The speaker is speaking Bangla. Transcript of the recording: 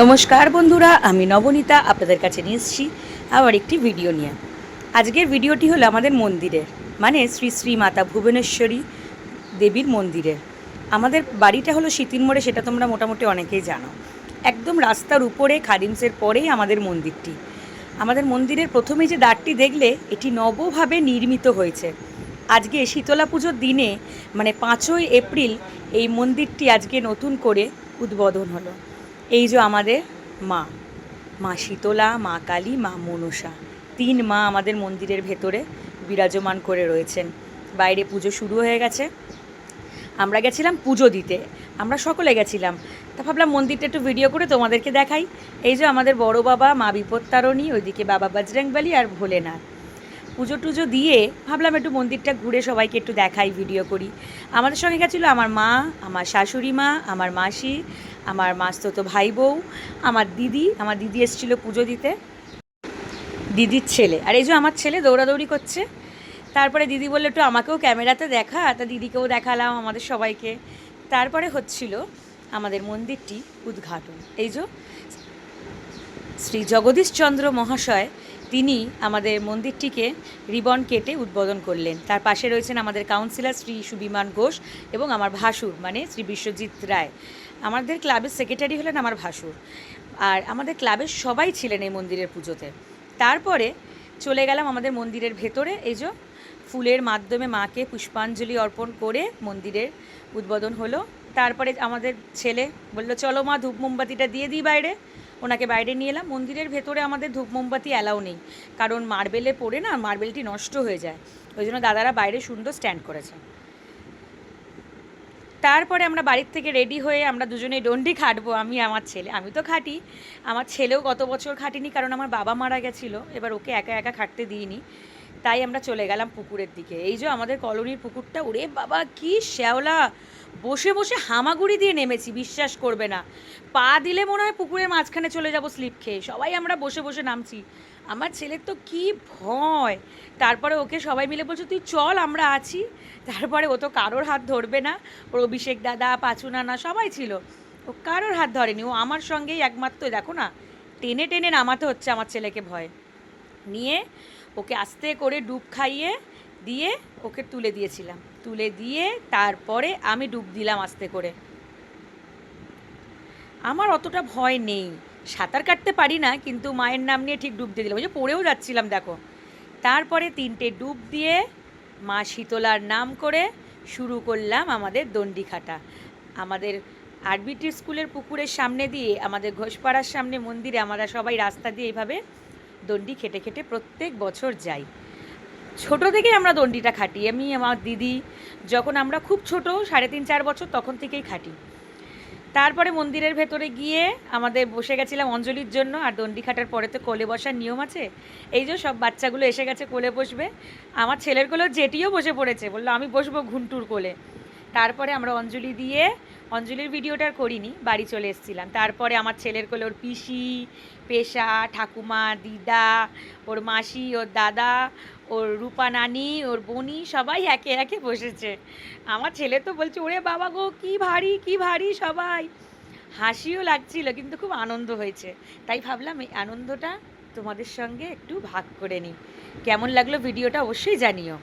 নমস্কার বন্ধুরা, আমি নবনীতা, আপনাদের কাছে নিয়ে এসেছি আবার একটি ভিডিও নিয়ে। আজকের ভিডিওটি হলো আমাদের মন্দিরের মানে শ্রী শ্রী মাতা ভুবনেশ্বরী দেবীর মন্দিরের। আমাদের বাড়িটা হলো শীতিন মোড়ে, সেটা তোমরা মোটামুটি অনেকেই জানো। একদম রাস্তার উপরে, খাদিমসের পরেই আমাদের মন্দিরটি। আমাদের মন্দিরের প্রথমে যে দ্বারটি দেখলে, এটি নবভাবে নির্মিত হয়েছে। আজকে শীতলা পুজোর দিনে মানে পাঁচই এপ্রিল, এই মন্দিরটি আজকে নতুন করে উদ্বোধন হলো। এই যে আমাদের মা মা শীতলা, মা কালী, মা মনসা। তিন মা আমাদের মন্দিরের ভেতরে বিরাজমান করে রয়েছেন। বাইরে পুজো শুরু হয়ে গেছে। আমরা গেছিলাম পুজো দিতে। আমরা সকলে গেছিলাম। তা ভাবলাম মন্দিরটা একটু ভিডিও করে তোমাদেরকে দেখাই। এই যে আমাদের বড় বাবা, মা বিপত্তারণী, ওইদিকে বাবা বজরংবলী আর ভোলেনাথ। পুজো টুজো দিয়ে ভাবলাম একটু মন্দিরটা ঘুরে সবাইকে একটু দেখাই ভিডিও করি। আমাদের সঙ্গে গেছিল আমার মা, আমার শাশুড়ি মা, আমার মাসি আমার মাস্ততো ভাই বউ, আমার দিদি আমার দিদি এসেছিল পুজো দিতে। দিদির ছেলে। আর এই যে আমার ছেলে দৌড়াদৌড়ি করছে। তারপরে দিদি বলল, একটু আমাকেও ক্যামেরাতে দেখা, তা দিদিকেও দেখালাম আমাদের সবাইকে। তারপরে হচ্ছিল আমাদের মন্দিরটি উদ্ঘাটন। এই যে শ্রী জগদীশচন্দ্র মহাশয় তিনি আমাদের মন্দিরটিকে রিবন কেটে উদ্বোধন করলেন। তার পাশে রয়েছেন আমাদের কাউন্সিলর শ্রী সুবিমান ঘোষ এবং আমার ভাসুর মানে শ্রী বিশ্বজিৎ রায়। আমাদের ক্লাবের সেক্রেটারি হলেন আমার ভাসুর। আর আমাদের ক্লাবের সবাই ছিলেন এই মন্দিরের পুজোতে। তারপরে চলে গেলাম আমাদের মন্দিরের ভেতরে। এই যে ফুলের মাধ্যমে মাকে পুষ্পাঞ্জলি অর্পণ করে মন্দিরের উদ্বোধন হলো। তারপরে আমাদের ছেলে বলল, চলো মা, ধূপ মোমবাতিটা দিয়ে দিই বাইরে। ওনাকে বাইরে নিয়ে এলাম। মন্দিরের ভেতরে আমাদের ধূপ মোমবাতি অ্যালাউ নেই। কারণ মার্বেলে পড়ে না, মার্বেলটি নষ্ট হয়ে যায়। ওই জন্য দাদারা বাইরে সুন্দর স্ট্যান্ড করেছে। তারপরে আমরা বাড়ির থেকে রেডি হয়ে আমরা দুজনে ডন্ডি খাটবো, আমি আমার ছেলে। আমি তো খাটি। আমার ছেলেও গত বছর খাটিনি কারণ আমার বাবা মারা গেছিল। এবার ওকে একা একা খাটতে দিইনি। তাই আমরা চলে গেলাম পুকুরের দিকে। এই যে আমাদের কলোনির পুকুরটা, ওরে বাবা, কি শ্যাওলা! বসে বসে হামাগুড়ি দিয়ে নেমেছি, বিশ্বাস করবে না। পা দিলে মনে হয় পুকুরের মাঝখানে চলে যাব স্লিপ খেয়ে। সবাই আমরা বসে বসে নামছি। আমার ছেলের তো কি ভয়। তারপরে ওকে সবাই মিলে বলছে, তুই চল, আমরা আছি। তারপরে ও তো কারোর হাত ধরবে না। ওর অভিষেক দাদা, পাঁচু নানা সবাই ছিল। ও কারোর হাত ধরেনি। ও আমার সঙ্গেই একমাত্র দেখো না, টেনে টেনে নামাতে হচ্ছে আমার ছেলেকে ভয়। নিয়ে ওকে আস্তে করে ডুব খাইয়ে দিয়ে ওকে তুলে দিয়েছিলাম। তুলে দিয়ে তারপরে আমি ডুব দিলাম আস্তে করে। আমার অতটা ভয় নেই। সাঁতার কাটতে পারি না, কিন্তু মায়ের নাম নিয়ে ঠিক ডুব দিয়ে দিলাম। ওই যে পড়েও যাচ্ছিলাম, দেখো। তারপরে তিনটে ডুব দিয়ে মা শীতলার নাম করে শুরু করলাম আমাদের দণ্ডি খাটা আমাদের আরবিটি স্কুলের পুকুরের সামনে দিয়ে, আমাদের ঘোষপাড়ার সামনে মন্দিরে আমরা সবাই রাস্তা দিয়ে এইভাবে দণ্ডি খেটে খেটে প্রত্যেক বছর যাই। ছোট থেকেই আমরা দণ্ডিটা খাটি। আমি, আমার দিদি, যখন আমরা খুব ছোট, সাড়ে তিন, চার বছর, তখন থেকেই খাটি। তারপরে মন্দিরের ভেতরে গিয়ে আমাদের বসে গেছিলাম অঞ্জলির জন্য, আর দণ্ডি খাটার পরে তো কোলে বসার নিয়ম আছে। এই যে সব বাচ্চাগুলো এসে গেছে কোলে বসবে, আমার ছেলের কোলেও জেটিও বসে পড়েছে, বলল, আমি বসবো ঘুন্টুর কোলে। তারপরে আমরা অঞ্জলি দিয়ে অঞ্জলির ভিডিওটা করিনি, বাড়ি চলে এসেছিলাম। তারপরে আমার ছেলের কোলে ওর পিসি, পেশা, ঠাকুমা, দিদা, ওর মাসি, ওর দাদা, ওর রূপা নানি, ওর বনি, সবাই একে একে বসেছে। আমার ছেলে তো বলছে, ওরে বাবা গো, কি ভারী কি ভারী সবাই। হাসিও লাগছিল, কিন্তু খুব আনন্দ হয়েছে। তাই ভাবলাম এই আনন্দটা তোমাদের সঙ্গে একটু ভাগ করে নিই। কেমন লাগল ভিডিওটা অবশ্যই জানিও।